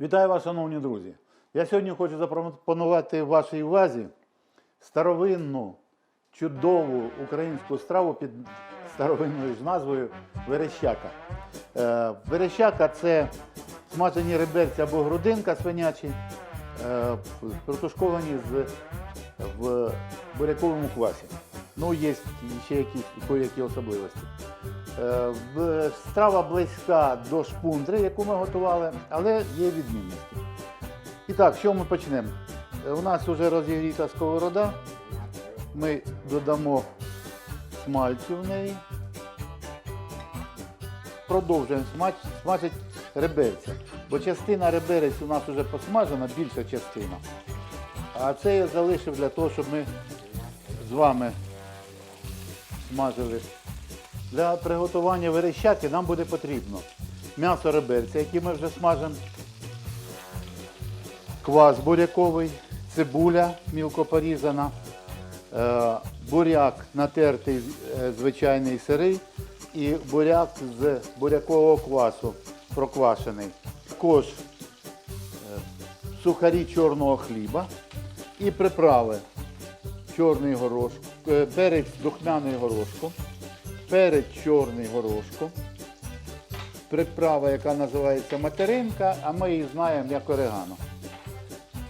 Вітаю вас, шановні друзі! Я сьогодні хочу запропонувати вашій увазі старовинну, чудову українську страву під старовинною ж назвою верещака. Е, Верещака це смажені реберці або грудинка свинячі, е, протушковані з, в буряковому квасі. Ну, є ще якісь які особливості. Е, Страва близька до шпундри, яку ми готували, але є відмінності. І так, що ми почнемо? Е, У нас вже розігріта сковорода. Ми додамо смальцю в неї. Продовжуємо смажити реберця. Бо частина реберець у нас вже посмажена, більша частина. А це я залишив для того, щоб ми з вами смажили. Для приготування верещаки нам буде потрібно м'ясо реберця, яке ми вже смажимо, квас буряковий, цибуля мілко порізана, е, буряк натертий е, звичайний сирий і буряк з бурякового квасу проквашений. Також е, сухарі чорного хліба і приправи чорний горошок, перець духмяний горошку, перець чорний горошку, приправа, яка називається материнка, а ми її знаємо як орегано.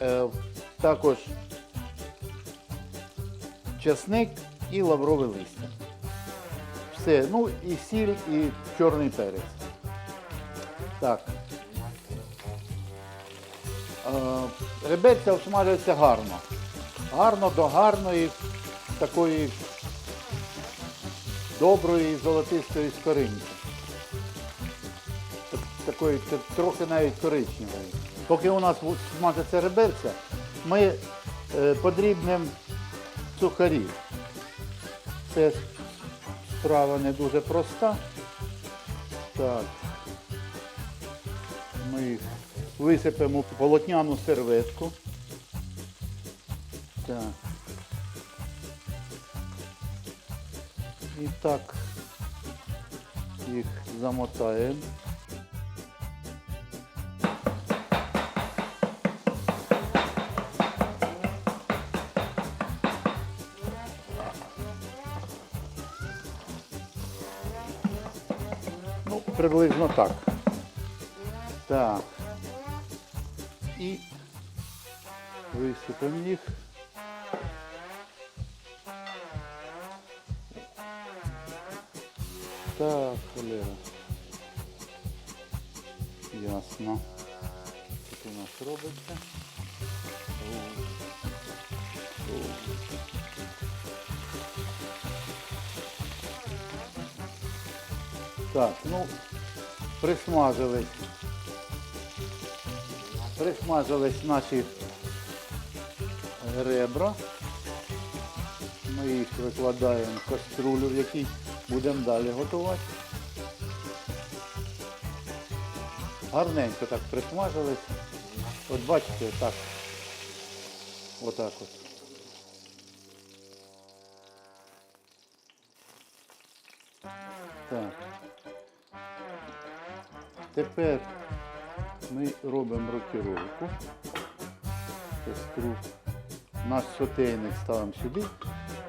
Е, Також чесник і лаврове листя. Все, ну і сіль, і чорний перець. Так. Е, обсмажується гарно. Гарно до гарної, такої доброї золотистої скоринки. Так- Такої трохи навіть коричневої. Поки у нас смажиться реберця, ми е, подрібнемо сухарі. Це справа не дуже проста. Так. Ми їх висипемо в полотняну серветку. Так. І так їх замотаємо. Ну, приблизно так. Так. І висипемо їх. Так, холера. Ясно. Що у нас робиться? Так, ну, присмажились. Присмажились наші ребра. Ми їх викладаємо в каструлю, в якій будемо далі готувати. Гарненько так присмажились. От бачите, так. Отак от. Так. Тепер ми робимо рокіровку. Наш сотейник ставимо сюди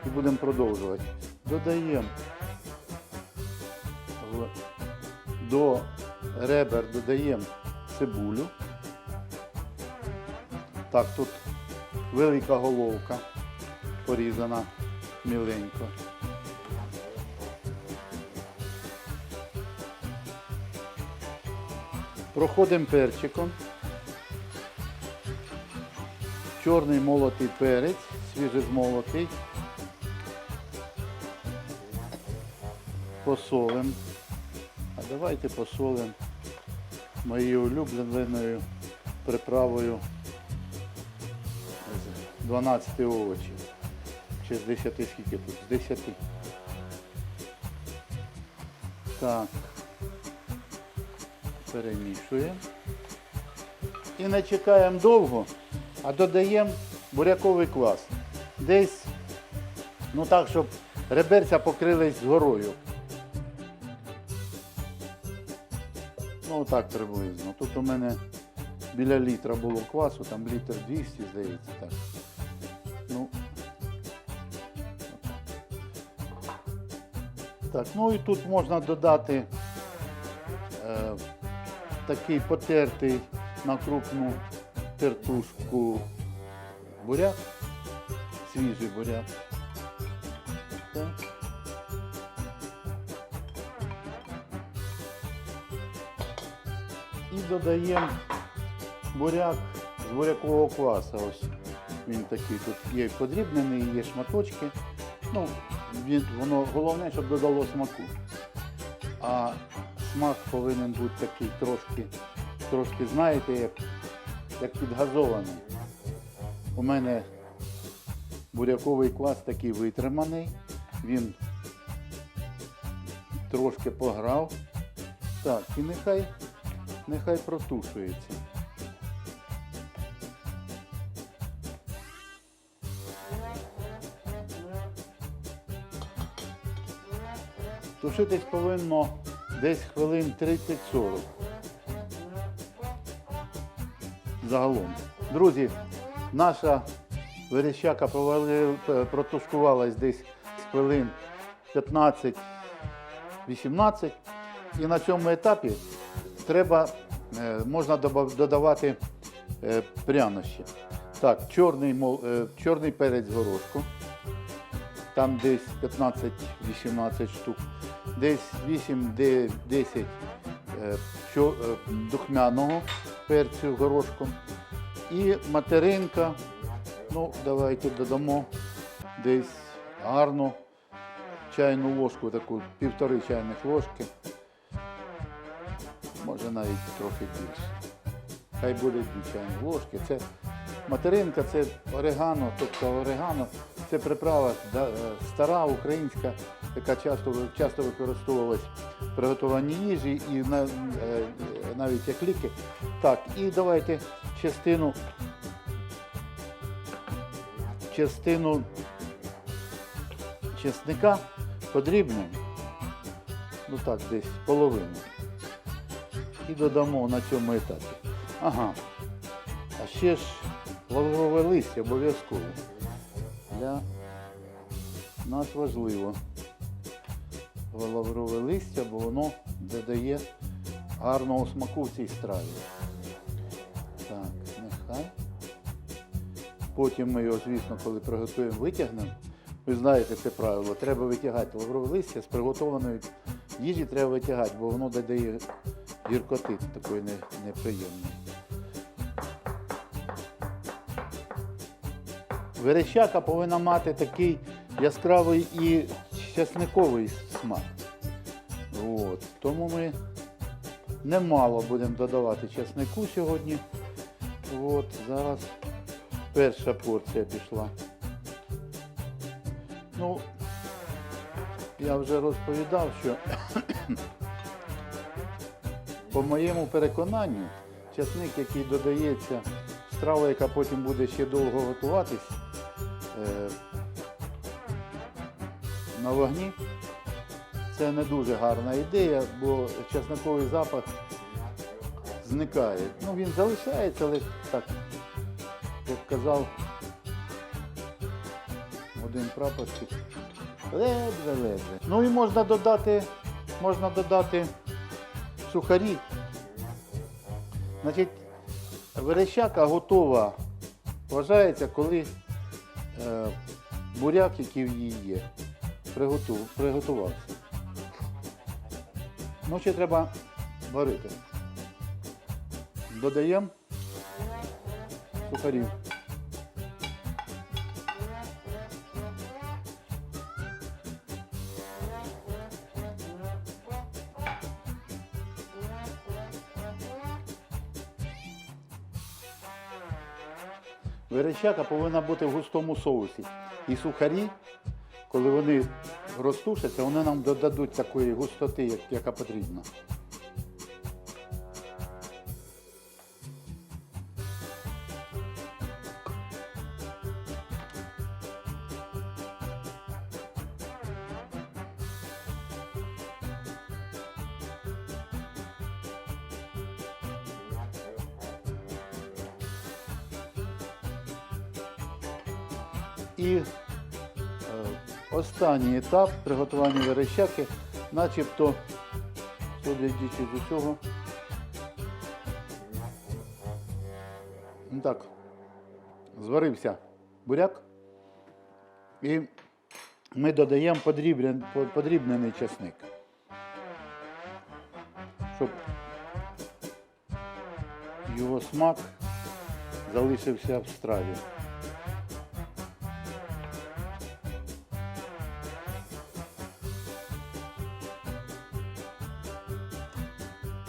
і будемо продовжувати. Додаємо до ребер додаємо цибулю. Так, тут велика головка порізана міленько. Проходимо перчиком. Чорний молотий перець, свіжезмолотий. Посолимо. А давайте посолимо моєю улюбленою приправою 12 овочів. Чи з 10 скільки тут? З 10. Так. Перемішуємо. І не чекаємо довго, а додаємо буряковий квас. Десь, ну так, щоб реберця покрились згорою. Ну так приблизно. Тут у мене біля літра було квасу, там літр 200, здається, так. Ну, так, ну і тут можна додати е, такий потертий на крупну тертушку буряк, свіжий буряк. Так. Додаємо буряк з бурякового кваса. Ось він такий тут є подрібнений, є шматочки. Ну, він, воно головне, щоб додало смаку. А смак повинен бути такий трошки, трошки, знаєте, як, як підгазований. У мене буряковий квас такий витриманий. Він трошки пограв. Так, і нехай, нехай протушується. Тушитись повинно десь хвилин 30-40. Загалом. Друзі, наша верещака протушкувалась десь хвилин 15-18. І на цьому етапі треба, е, можна додавати е, прянощі. Так, чорний, е, чорний перець горошку. Там десь 15-18 штук, десь 8-10 е, чо- е, духмяного перцю горошку. І материнка, ну, давайте додамо десь гарну чайну ложку, таку півтори чайних ложки. Може навіть трохи більше. Хай буде дві чайні ложки. Це материнка, це орегано, тобто орегано це приправа е, стара українська, яка часто, часто використовувалась в приготуванні їжі і е, навіть як ліки. Так, і давайте частину, частину чесника подрібнемо. Ну так, десь половину. І додамо на цьому етапі. Ага. А ще ж лаврове листя обов'язково. Для нас важливо лаврове листя, бо воно додає гарного смаку в цій страві. Так, нехай. Потім ми його, звісно, коли приготуємо, витягнемо. Ви знаєте це правило, треба витягати лаврове листя з приготованої їжі треба витягати, бо воно додає гіркоти такої неприємної. Верещака повинна мати такий яскравий і чесниковий смак. От. Тому ми немало будемо додавати чеснику сьогодні. От. Зараз перша порція пішла. Ну, я вже розповідав, що по моєму переконанню, часник, який додається в страву, яка потім буде ще довго готуватись е, на вогні, це не дуже гарна ідея, бо часниковий запах зникає. Ну, він залишається, але так, як казав один прапорщик, ледве-ледве. Ну і можна додати, можна додати сухарі. Значить, верещака готова, вважається, коли е, буряк, який в її є, приготув, приготувався. Ну, ще треба варити. Додаємо сухарів. Верещака повинна бути в густому соусі. І сухарі, коли вони розтушаться, вони нам додадуть такої густоти, яка потрібна. І е, останній етап приготування верещаки, начебто, судячи з усього. Ну так, зварився буряк. І ми додаємо подрібнен- подрібнений часник. Щоб його смак залишився в страві.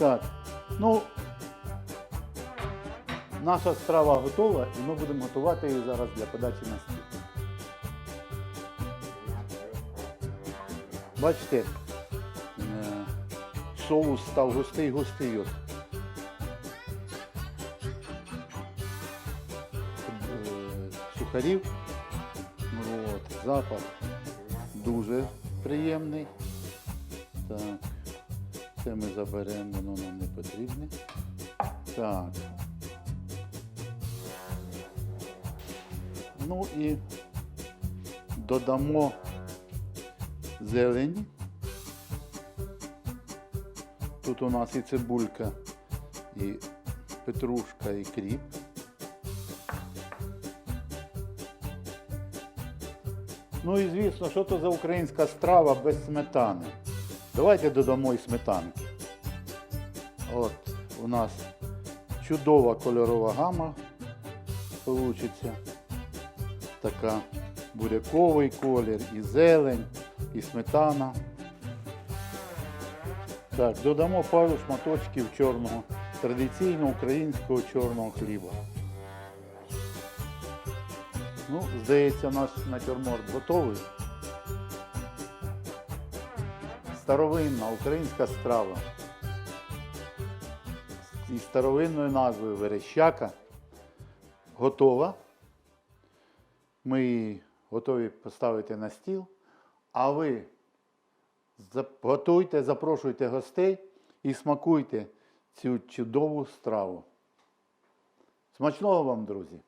Так, ну, наша страва готова і ми будемо готувати її зараз для подачі на стіл. Бачите, е, соус став густий густий. От. Е, Сухарів. От, запах дуже приємний. Так, це ми заберемо, воно нам не потрібне. Так. Ну і додамо зелені. Тут у нас і цибулька, і петрушка, і кріп. Ну і звісно, що то за українська страва без сметани. Давайте додамо і сметанки. От у нас чудова кольорова гама получиться. Така буряковий колір, і зелень, і сметана. Так, додамо пару шматочків чорного, традиційного українського чорного хліба. Ну, здається, наш натюрморт готовий. Старовинна українська страва. Зі старовинною назвою Верещака готова. Ми її готові поставити на стіл. А ви готуйте, запрошуйте гостей і смакуйте цю чудову страву. Смачного вам, друзі!